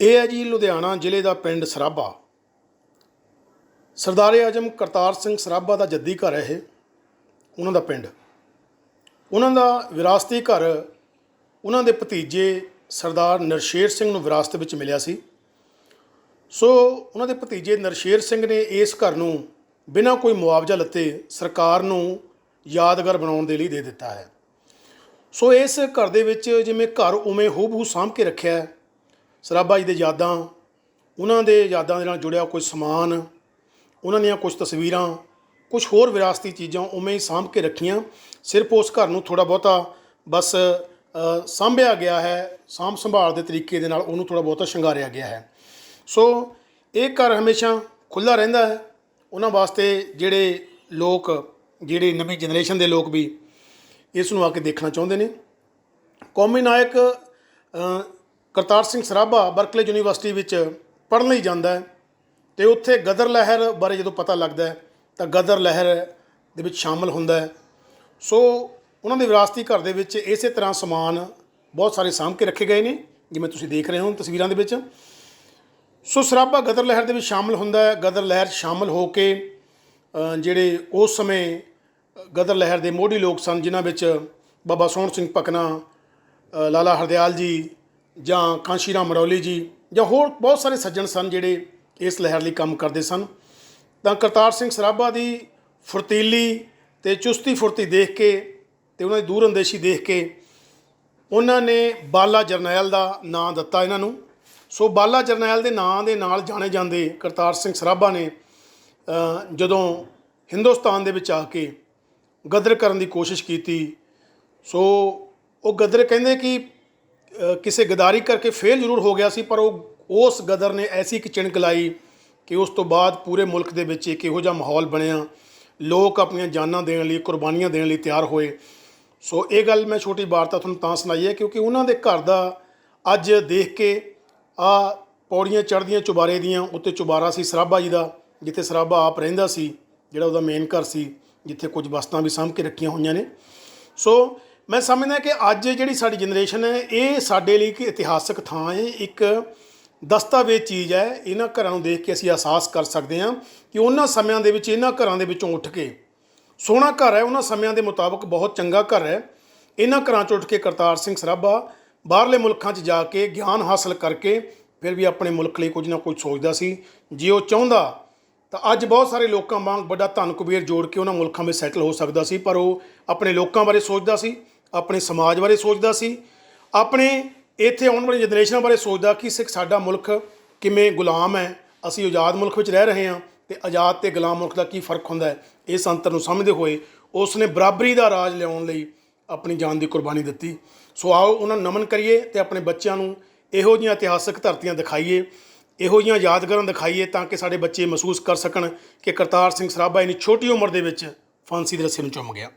ਇਹ ਹੈ ਜੀ ਲੁਧਿਆਣਾ ਜ਼ਿਲ੍ਹੇ ਦਾ ਪਿੰਡ ਸਰਾਭਾ। ਸਰਦਾਰ ਆਜਮ ਕਰਤਾਰ ਸਿੰਘ ਸਰਾਭਾ ਦਾ ਜੱਦੀ ਘਰ ਹੈ ਇਹ, ਉਹਨਾਂ ਦਾ ਪਿੰਡ। ਉਹਨਾਂ ਦਾ ਵਿਰਾਸਤੀ ਘਰ, ਉਹਨਾਂ ਦੇ ਭਤੀਜੇ ਸਰਦਾਰ ਨਰਸ਼ੇਰ ਸਿੰਘ ਨੂੰ ਵਿਰਾਸਤ ਵਿੱਚ ਮਿਲਿਆ ਸੀ। ਸੋ ਉਹਨਾਂ ਦੇ ਭਤੀਜੇ ਨਰਸ਼ੇਰ ਸਿੰਘ ਨੇ ਇਸ ਘਰ ਨੂੰ ਬਿਨਾਂ ਕੋਈ ਮੁਆਵਜ਼ਾ ਲੱਤੇ ਸਰਕਾਰ ਨੂੰ ਯਾਦਗਾਰ ਬਣਾਉਣ ਦੇ ਲਈ ਦੇ ਦਿੱਤਾ ਹੈ। ਸੋ ਇਸ ਘਰ ਦੇ ਵਿੱਚ ਜਿਵੇਂ ਘਰ ਉਵੇਂ ਹੂਬਹੂ ਸਾਂਭ ਕੇ ਰੱਖਿਆ ਹੈ ਸਰਾਭਾ ਜੀ ਦੇ ਯਾਦਾਂ, ਉਹਨਾਂ ਦੇ ਯਾਦਾਂ ਦੇ ਨਾਲ ਜੁੜਿਆ ਕੋਈ ਸਮਾਨ, ਉਹਨਾਂ ਦੀਆਂ ਕੁਝ ਤਸਵੀਰਾਂ ਕੁਝ ਹੋਰ ਵਿਰਾਸਤੀ ਚੀਜ਼ਾਂ ਉਵੇਂ ਹੀ ਸਾਂਭ ਕੇ ਰੱਖੀਆਂ। ਸਿਰਫ ਉਸ ਘਰ ਨੂੰ ਥੋੜਾ ਬਹੁਤਾ ਬਸ ਸਾਂਭਿਆ ਗਿਆ ਹੈ, ਸਾਂਭ ਸੰਭਾਲ ਦੇ ਤਰੀਕੇ ਦੇ ਨਾਲ ਉਹਨੂੰ ਥੋੜਾ ਬਹੁਤਾ ਸ਼ਿੰਗਾਰਿਆ ਗਿਆ ਹੈ। ਸੋ ਇਹ ਘਰ ਹਮੇਸ਼ਾ ਖੁੱਲਾ ਰਹਿੰਦਾ ਹੈ। ਉਹਨਾਂ ਵਾਸਤੇ ਜਿਹੜੇ ਲੋਕ, ਜਿਹੜੇ ਨਵੀਂ ਜਨਰੇਸ਼ਨ ਦੇ ਲੋਕ ਵੀ ਇਸ ਨੂੰ ਆ ਕੇ ਦੇਖਣਾ ਚਾਹੁੰਦੇ ਨੇ। ਕੌਮੀ ਨਾਇਕ ਕਰਤਾਰ ਸਿੰਘ ਸਰਾਭਾ ਬਰਕਲੇ ਯੂਨੀਵਰਸਿਟੀ ਵਿੱਚ ਪੜ੍ਹਨ ਲਈ ਜਾਂਦਾ ਹੈ ਤੇ ਉੱਥੇ ਗਦਰ ਲਹਿਰ ਬਾਰੇ ਜਦੋਂ ਪਤਾ ਲੱਗਦਾ ਤਾਂ ਗਦਰ ਲਹਿਰ ਦੇ ਵਿੱਚ ਸ਼ਾਮਲ ਹੁੰਦਾ ਹੈ। ਸੋ ਉਹਨਾਂ ਦੇ ਵਿਰਾਸਤੀ ਘਰ ਦੇ ਵਿੱਚ ਇਸੇ ਤਰ੍ਹਾਂ ਸਮਾਨ ਬਹੁਤ ਸਾਰੇ ਸਾਂਭ ਕੇ ਰੱਖੇ ਗਏ ਨੇ, ਜਿਵੇਂ ਤੁਸੀਂ ਦੇਖ ਰਹੇ ਹੋ ਤਸਵੀਰਾਂ ਦੇ ਵਿੱਚ। ਸੋ ਸਰਾਭਾ ਗਦਰ ਲਹਿਰ ਦੇ ਵਿੱਚ ਸ਼ਾਮਲ ਹੁੰਦਾ ਹੈ। ਗਦਰ ਲਹਿਰ ਸ਼ਾਮਲ ਹੋ ਕੇ ਜਿਹੜੇ ਉਸ ਸਮੇਂ ਗਦਰ ਲਹਿਰ ਦੇ ਮੋਢੀ ਲੋਕ ਸਨ, ਜਿਨ੍ਹਾਂ ਵਿੱਚ ਬਾਬਾ ਸੋਹਣ ਸਿੰਘ ਪਕਨਾ ਲਾਲਾ ਹਰਦਿਆਲ ਜੀ ਜਾਂ ਕਾਂਸ਼ੀ ਰਾਮ ਮਰੌਲੀ ਜੀ ਜਾਂ ਹੋਰ ਬਹੁਤ ਸਾਰੇ ਸੱਜਣ ਸਨ ਜਿਹੜੇ ਇਸ ਲਹਿਰ ਲਈ ਕੰਮ ਕਰਦੇ ਸਨ। ਤਾਂ ਕਰਤਾਰ ਸਿੰਘ ਸਰਾਭਾ ਦੀ ਫੁਰਤੀਲੀ ਤੇ ਚੁਸਤੀ ਫੁਰਤੀ ਦੇਖ ਕੇ ਤੇ ਉਹਨਾਂ ਦੀ ਦੂਰ ਅੰਦੇਸ਼ੀ ਦੇਖ ਕੇ ਉਹਨਾਂ ਨੇ ਬਾਲਾ ਜਰਨੈਲ ਦਾ ਨਾਂ ਦਿੱਤਾ ਇਹਨਾਂ ਨੂੰ। ਸੋ ਬਾਲਾ ਜਰਨੈਲ ਦੇ ਨਾਂ ਦੇ ਨਾਲ ਜਾਣੇ ਜਾਂਦੇ ਕਰਤਾਰ ਸਿੰਘ ਸਰਾਭਾ ਨੇ ਜਦੋਂ ਹਿੰਦੁਸਤਾਨ ਦੇ ਵਿੱਚ ਆ ਕੇ ਗਦਰ ਕਰਨ ਦੀ ਕੋਸ਼ਿਸ਼ ਕੀਤੀ, ਸੋ ਉਹ ਗਦਰ ਕਹਿੰਦੇ ਕਿ ਕਿਸੇ ਗਦਾਰੀ ਕਰਕੇ ਫੇਲ ਜ਼ਰੂਰ ਹੋ ਗਿਆ ਸੀ, ਪਰ ਉਹ, ਉਸ ਗਦਰ ਨੇ ਐਸੀ ਇੱਕ ਚਿਣਕ ਲਾਈ ਕਿ ਉਸ ਤੋਂ ਬਾਅਦ ਪੂਰੇ ਮੁਲਕ ਦੇ ਵਿੱਚ ਇੱਕ ਇਹੋ ਜਿਹਾ ਮਾਹੌਲ ਬਣਿਆ। ਲੋਕ ਆਪਣੀਆਂ ਜਾਨਾਂ ਦੇਣ ਲਈ, ਕੁਰਬਾਨੀਆਂ ਦੇਣ ਲਈ ਤਿਆਰ ਹੋਏ। ਸੋ ਇਹ ਗੱਲ ਮੈਂ ਛੋਟੀ ਵਾਰਤਾ ਤੁਹਾਨੂੰ ਤਾਂ ਸੁਣਾਈ ਹੈ, ਕਿਉਂਕਿ ਉਹਨਾਂ ਦੇ ਘਰ ਦਾ ਅੱਜ ਦੇਖ ਕੇ ਆ ਪੌੜੀਆਂ ਚੜ੍ਹਦੀਆਂ ਚੁਬਾਰੇ ਦੀਆਂ, ਉੱਤੇ ਚੁਬਾਰਾ ਸੀ ਸਰਾਭਾ ਜੀ ਦਾ, ਜਿੱਥੇ ਸਰਾਭਾ ਆਪ ਰਹਿੰਦਾ ਸੀ, ਜਿਹੜਾ ਉਹਦਾ ਮੇਨ ਘਰ ਸੀ, ਜਿੱਥੇ ਕੁਝ ਵਸਤਾਂ ਵੀ ਸਾਂਭ ਕੇ ਰੱਖੀਆਂ ਹੋਈਆਂ ਨੇ। ਸੋ ਮੈਂ ਸਮਝਦਾ ਕਿ ਅੱਜ ਜਿਹੜੀ ਸਾਡੀ ਜਨਰੇਸ਼ਨ ਹੈ, ਇਹ ਸਾਡੇ ਲਈ ਇੱਕ ਇਤਿਹਾਸਕ ਥਾਂ ਹੈ, ਇੱਕ ਦਸਤਾਵੇਜ਼ ਚੀਜ਼ ਹੈ। ਇਹਨਾਂ ਘਰਾਂ ਨੂੰ ਦੇਖ ਕੇ ਅਸੀਂ ਅਹਿਸਾਸ ਕਰ ਸਕਦੇ ਹਾਂ ਕਿ ਉਹਨਾਂ ਸਮਿਆਂ ਦੇ ਵਿੱਚ, ਇਹਨਾਂ ਘਰਾਂ ਦੇ ਵਿੱਚੋਂ ਉੱਠ ਕੇ, ਸੋਹਣਾ ਘਰ ਹੈ, ਉਹਨਾਂ ਸਮਿਆਂ ਦੇ ਮੁਤਾਬਕ ਬਹੁਤ ਚੰਗਾ ਘਰ ਹੈ। ਇਹਨਾਂ ਘਰਾਂ 'ਚੋਂ ਉੱਠ ਕੇ ਕਰਤਾਰ ਸਿੰਘ ਸਰਾਭਾ ਬਾਹਰਲੇ ਮੁਲਕਾਂ 'ਚ ਜਾ ਕੇ ਗਿਆਨ ਹਾਸਲ ਕਰਕੇ ਫਿਰ ਵੀ ਆਪਣੇ ਮੁਲਕ ਲਈ ਕੁਝ ਨਾ ਕੁਝ ਸੋਚਦਾ ਸੀ। ਜੇ ਉਹ ਚਾਹੁੰਦਾ ਤਾਂ ਅੱਜ ਬਹੁਤ ਸਾਰੇ ਲੋਕਾਂ ਵਾਂਗ ਵੱਡਾ ਧਨ ਕੁਬੇਰ ਜੋੜ ਕੇ ਉਹਨਾਂ ਮੁਲਕਾਂ ਵਿੱਚ ਸੈਟਲ ਹੋ ਸਕਦਾ ਸੀ, ਪਰ ਉਹ ਆਪਣੇ ਲੋਕਾਂ ਬਾਰੇ ਸੋਚਦਾ ਸੀ। ਆਪਣੇ ਸਮਾਜ ਬਾਰੇ ਸੋਚਦਾ ਸੀ, ਆਪਣੇ ਇੱਥੇ ਆਉਣ ਵਾਲੀ ਜਨਰੇਸ਼ਨਾਂ ਬਾਰੇ ਸੋਚਦਾ ਕਿ ਸਿੱਖ ਸਾਡਾ ਮੁਲਕ ਕਿਵੇਂ ਗੁਲਾਮ ਹੈ, ਅਸੀਂ ਆਜ਼ਾਦ ਮੁਲਕ ਵਿੱਚ ਰਹਿ ਰਹੇ ਹਾਂ ਤੇ ਆਜ਼ਾਦ ਤੇ ਗੁਲਾਮ ਮੁਲਕ ਦਾ ਕੀ ਫ਼ਰਕ ਹੁੰਦਾ ਹੈ, ਇਸ ਅੰਤਰ ਨੂੰ ਸਮਝਦੇ ਹੋਏ ਉਸ ਨੇ ਬਰਾਬਰੀ ਦਾ ਰਾਜ ਲਿਆਉਣ ਲਈ ਆਪਣੀ ਜਾਨ ਦੀ ਕੁਰਬਾਨੀ ਦਿੱਤੀ। ਸੋ ਆਓ ਉਹਨਾਂ ਨੂੰ ਨਮਨ ਕਰੀਏ ਤੇ ਆਪਣੇ ਬੱਚਿਆਂ ਨੂੰ ਇਹੋ ਜਿਹੀਆਂ ਇਤਿਹਾਸਕ ਧਰਤੀਆਂ ਦਿਖਾਈਏ, ਇਹੋ ਜਿਹੀਆਂ ਯਾਦਗਾਰਾਂ ਦਿਖਾਈਏ ਤਾਂ ਕਿ ਸਾਡੇ ਬੱਚੇ ਮਹਿਸੂਸ ਕਰ ਸਕਣ ਕਿ ਕਰਤਾਰ ਸਿੰਘ ਸਰਾਭਾ ਇਨੀ ਛੋਟੀ ਉਮਰ ਦੇ ਵਿੱਚ ਫਾਂਸੀ ਦੇ ਰੱਸੇ ਨੂੰ ਚੁੰਮ ਗਿਆ।